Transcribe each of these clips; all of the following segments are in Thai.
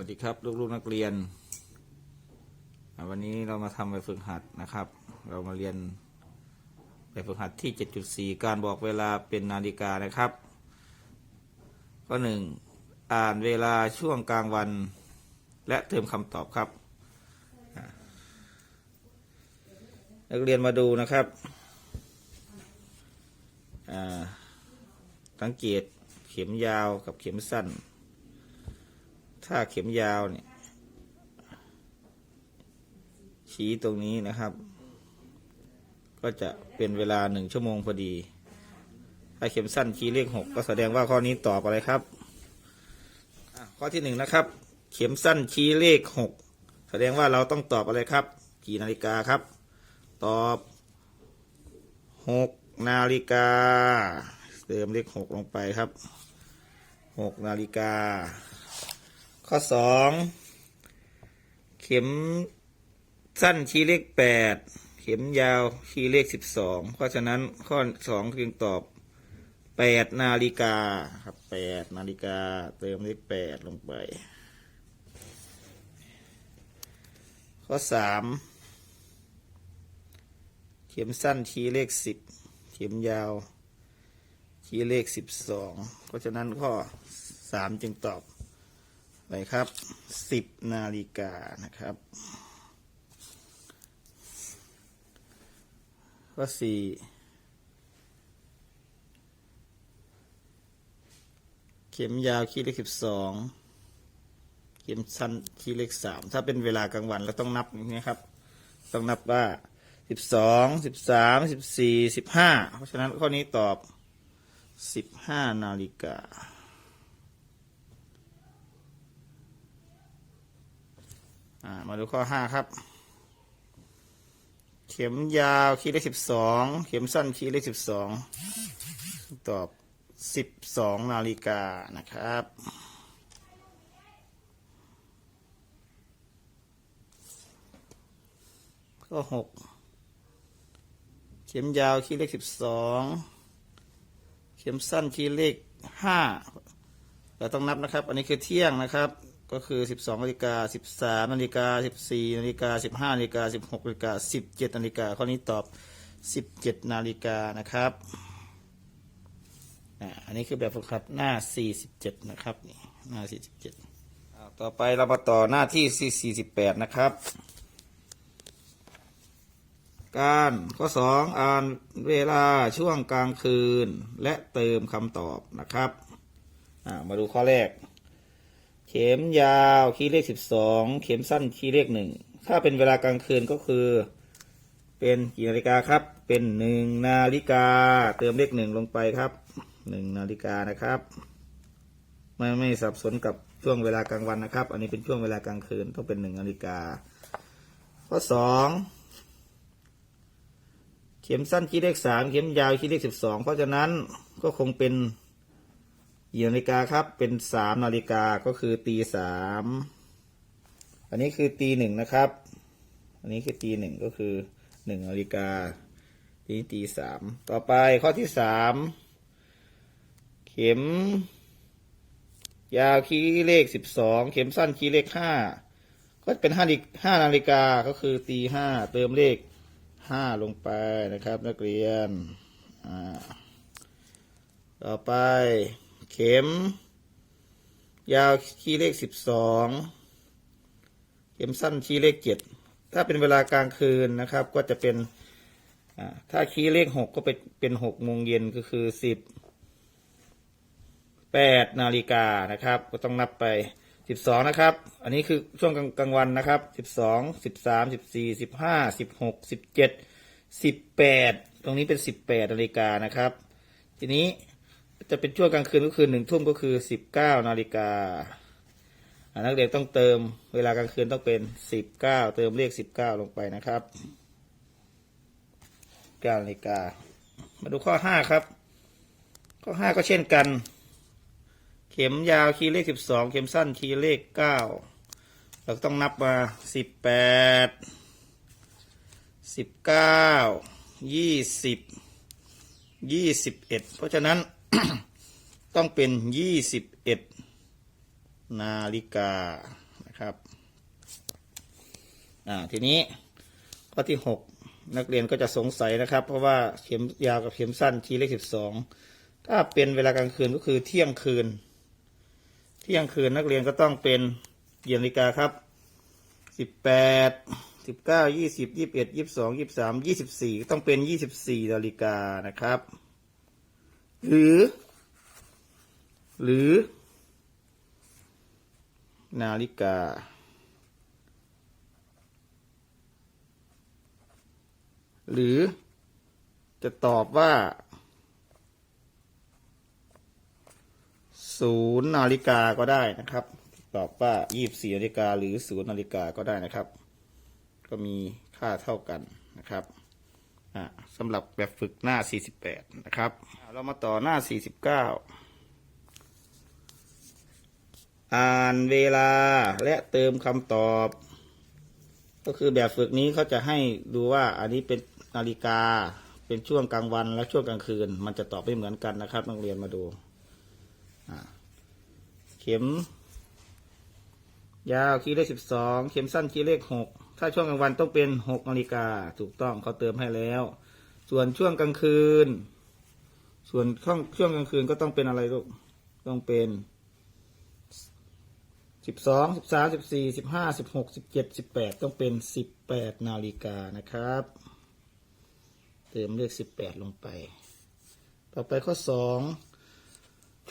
วัสดีครับลูกๆนักเรียน วันนี้เรามาทำไปฝึกหัดนะครับ เรามาเรียนไปฝึกหัดที่ 7.4 การบอกเวลาเป็นนาฬิกานะครับข้อหนึ่งอ่านเวลาช่วงกลางวัน และเติมคำตอบครับ นักเรียนมาดูนะครับสังเกตเข็มยาวกับเข็มสั้น ถ้าเข็มยาวเนี่ย ชี้ตรงนี้นะครับ ก็จะเป็นเวลาหนึ่งชั่วโมงพอดี ถ้าเข็มสั้นชี้เลขหกก็แสดงว่าข้อนี้ตอบอะไรครับ ข้อที่หนึ่งนะครับ เข็มสั้นชี้เลขหกแสดงว่าเราต้องตอบอะไรครับ กี่นาฬิกาครับ ตอบหกนาฬิกา เติมเลขหกลงไปครับหกนาฬิกา ข้อสองเข็มสั้นชี้เลขแปดเข็มยาวชี้เลขสิบสองเพราะฉะนั้นข้อสองจึงตอบแปดนาฬิกาครับแปดนาฬิกาเติมเลขแปดลงไป ข้อสามเข็มสั้นชี้เลขสิบเข็มยาวชี้เลขสิบสองเพราะฉะนั้นข้อสามจึงตอบ ไปครับสิบนาฬิกานะครับข้อสี่เข็มยาวขี้เลขสิบสองเข็มสั้นขี้เลขสามถ้าเป็นเวลากลางวันเราต้องนับอย่างนี้ครับ ต้องนับว่าสิบสองสิบสามสิบสี่สิบห้าเพราะฉะนั้นข้อนี้ตอบสิบห้านาฬิกา อ่า มาดูข้อห้าครับ เข็มยาวคีย์เลขสิบสองเข็มสั้นคีย์เลขสิบสองตอบสิบสองนาฬิกานะครับข้อหกเข็มยาวคีย์เลขสิบสองเข็มสั้นคีย์เลขห้าเราต้องนับนะครับ อันนี้คือเที่ยงนะครับ ก็คือ 12นาฬิกา13นาฬิกา14นาฬิกา15นาฬิกา16นาฬิกา17นาฬิกาข้อนี้ตอบ 17นาฬิกานะครับอ่าอันนี้คือแบบฝึกหัดหน้า 47 นะครับนี่หน้า 47 ต่อไปเรามาต่อหน้าที่ 48 นะครับ การข้อ 2 อ่านเวลาช่วงกลางคืนและเติมคำตอบนะครับอ่ามาดูข้อแรก เข็มยาวคีย์เลขสิบสองเข็มสั้นคีย์เลขหนึ่งถ้าเป็นเวลากลางคืนก็คือ เป็นกี่นาฬิกาครับ เป็นหนึ่งนาฬิกา เติมเลขหนึ่งลงไปครับหนึ่งนาฬิกานะครับ ไม่ไม่สับสนกับช่วงเวลากลางวันนะครับ อันนี้เป็นช่วงเวลากลางคืนต้องเป็นหนึ่งนาฬิกาข้อสองเข็มสั้นคีย์เลขสามเข็มยาวคีย์เลขสิบสองเพราะฉะนั้นก็คงเป็น กี่นาฬิกาครับเป็นสามนาฬิกาก็คือตีสามอันนี้คือตีหนึ่งนะครับ อันนี้คือตีหนึ่งก็คือหนึ่งนาฬิกาทีตีสามต่อไปข้อที่สามเข็ม ยาวคีย์เลขสิบสองเข็มสั้นคีย์เลขห้าก็เป็นห้านาห้านาฬิกาก็คือตีห้าเติมเลขห้าลงไปนะครับ นักเรียนอ่าต่อไป เข็ม ยาวคีย์เลขสิบสองเข็มสั้นคีย์เลขเจ็ดถ้าเป็นเวลากลางคืนนะครับ ก็จะเป็นถ้าคีย์เลขหกก็เป็นเป็นหกโมงเย็นก็คือสิบแปดนาฬิกานะครับ ก็ต้องนับไปสิบสองนะครับ อันนี้คือช่วงกลางกลางวันนะครับสิบสองสิบสามสิบสี่สิบห้าสิบหกสิบเจ็ดสิบแปดตรงนี้เป็นสิบแปดนาฬิกานะครับ ทีนี้ จะเป็นช่วงกลางคืนก็คือหนึ่งทุ่มก็คือสิบเก้านาฬิกานักเรียนต้องเติมเวลากลางคืนต้องเป็นสิบเก้าเติมเลขสิบเก้าลงไปนะครับเก้านาฬิกา มาดูข้อห้าครับ ข้อห้าก็เช่นกัน เข็มยาวคีย์เลขสิบสองเข็มสั้นคีย์เลขเก้าเราต้องนับมาสิบแปดสิบเก้ายี่สิบยี่สิบเอ็ดเพราะฉะนั้น ต้องเป็นยี่สิบเอ็ดนาฬิกานะครับ อ่า ทีนี้ข้อที่หกนักเรียนก็จะสงสัยนะครับ เพราะว่าเข็มยาวกับเข็มสั้นทีเลขสิบสองถ้าเป็นเวลากลางคืนก็คือเที่ยงคืน เที่ยงคืนนักเรียนก็ต้องเป็นเยียนาฬิกาครับสิบแปดสิบเก้ายี่สิบยี่สิบเอ็ดยี่สิบสองยี่สิบสามยี่สิบสี่ต้องเป็นยี่สิบสี่นาฬิกานะครับ หรือ หรือ นาฬิกา หรือจะตอบว่าศูนย์นาฬิกาก็ได้นะครับ ตอบว่ายี่บสี่นาฬิกาหรือศูนย์นาฬิกาก็ได้นะครับ ก็มีค่าเท่ากันนะครับ สำหรับแบบฝึกหน้า 48 นะครับ เรามาต่อหน้า 49 อ่านเวลาและเติมคำตอบ ก็คือแบบฝึกนี้เขาจะให้ดูว่าอันนี้เป็นนาฬิกาเป็นช่วงกลางวันและช่วงกลางคืน มันจะตอบไม่เหมือนกันนะครับนักเรียนมาดู เข็ม ยาวคีย์เลขสิบสองเข็มสั้นคีย์เลขหก ถ้าช่วงกลางวันต้องเป็นหกนาฬิกาถูกต้องเขาเติมให้แล้ว ส่วนช่วงกลางคืน ส่วนช่วงช่วงกลางคืนก็ต้องเป็นอะไรลูกต้องเป็นสิบสองสิบสามสิบสี่สิบห้าสิบหกสิบเจ็ดสิบแปดต้องเป็นสิบแปดนาฬิกานะครับ เติมเลขสิบแปดลงไป ต่อไปข้อสอง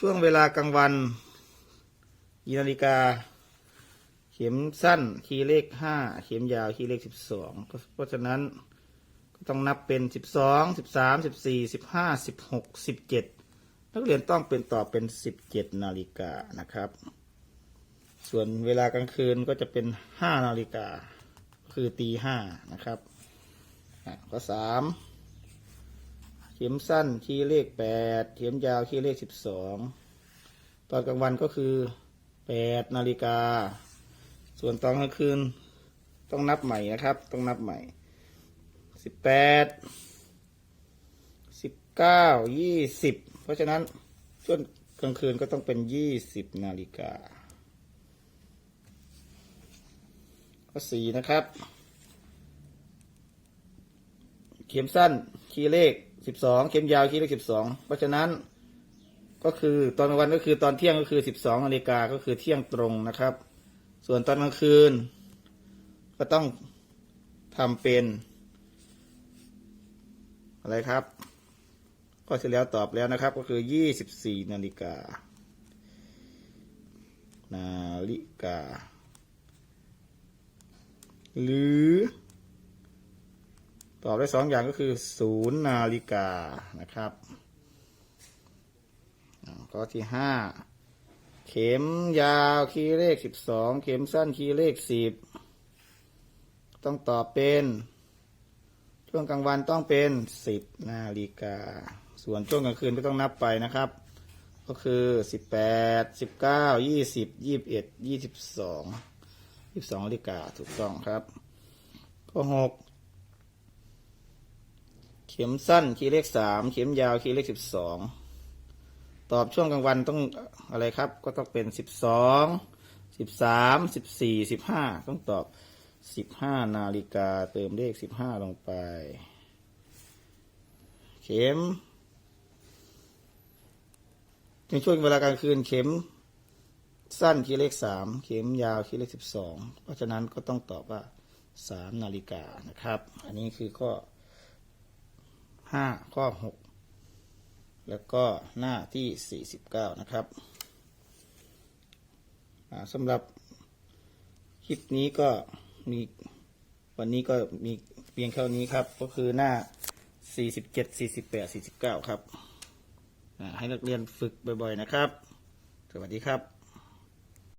ช่วงเวลากลางวันกี่นาฬิกา เข็มสั้นคีย์เลขห้าเข็มยาวคีย์เลขสิบสองเพราะฉะนั้นก็ต้องนับเป็นสิบสองสิบสามสิบสี่สิบห้าสิบหกสิบเจ็ดนักเรียนต้องเป็นต่อเป็นสิบเจ็ดนาฬิกานะครับ ส่วนเวลากลางคืนก็จะเป็นห้านาฬิกาคือตีห้านะครับอะข้อสามเข็มสั้นคีย์เลขแปดเข็มยาวคีย์เลขสิบสองตอนกลางวันก็คือแปดนาฬิกา ส่วนตอนกลางคืนต้องนับใหม่นะครับ ต้องนับใหม่สิบแปดสิบเก้ายี่สิบเพราะฉะนั้นช่วงกลางคืนก็ต้องเป็นยี่สิบนาฬิกาข้อสี่นะครับ เข็มสั้นคีย์เลขสิบสองเข็มยาวคีย์เลขสิบสองเพราะฉะนั้นก็คือตอนกลางวันก็คือตอนเที่ยงก็คือสิบสองนาฬิกาก็คือเที่ยงตรงนะครับ ส่วนตอนกลางคืน ก็ต้องทำเป็น อะไรครับ ก็เสร็จแล้วตอบแล้วนะครับ ก็คือยี่สิบสี่นาฬิกา นาฬิกา หรือ ตอบได้สองอย่างก็คือศูนย์นาฬิกานะครับข้อที่ห้า เข็มยาวคีย์เลขสิบสองเข็มสั้นคีย์เลขสิบต้องตอบเป็น ช่วงกลางวันต้องเป็นสิบนาฬิกา ส่วนช่วงกลางคืนก็ต้องนับไปนะครับ ก็คือสิบแปดสิบเก้ายี่สิบยี่สิบเอ็ดยี่สิบสองยี่สิบสองนาฬิกาถูกต้องครับข้อหกเข็มสั้นคีย์เลขสามเข็มยาวคีย์เลขสิบสอง ตอบช่วงกลางวันต้องอะไรครับ ก็ต้องเป็นสิบสองสิบสามสิบสี่สิบห้าต้องตอบสิบห้านาฬิกาเติมเลขสิบห้าลงไป เข็มในช่วงเวลากลางคืนเข็ม สั้นคีย์เลขสามเข็มยาวคีย์เลขสิบสองเพราะฉะนั้นก็ต้องตอบว่าสามนาฬิกานะครับ อันนี้คือข้อห้าข้อหก แล้วก็หน้าที่ 49 นะครับสำหรับคลิปนี้ก็มีวันนี้ก็มีเพียงเท่านี้ครับ ก็คือหน้า 47 48 49 ครับให้นักเรียนฝึกบ่อยๆนะครับ สวัสดีครับ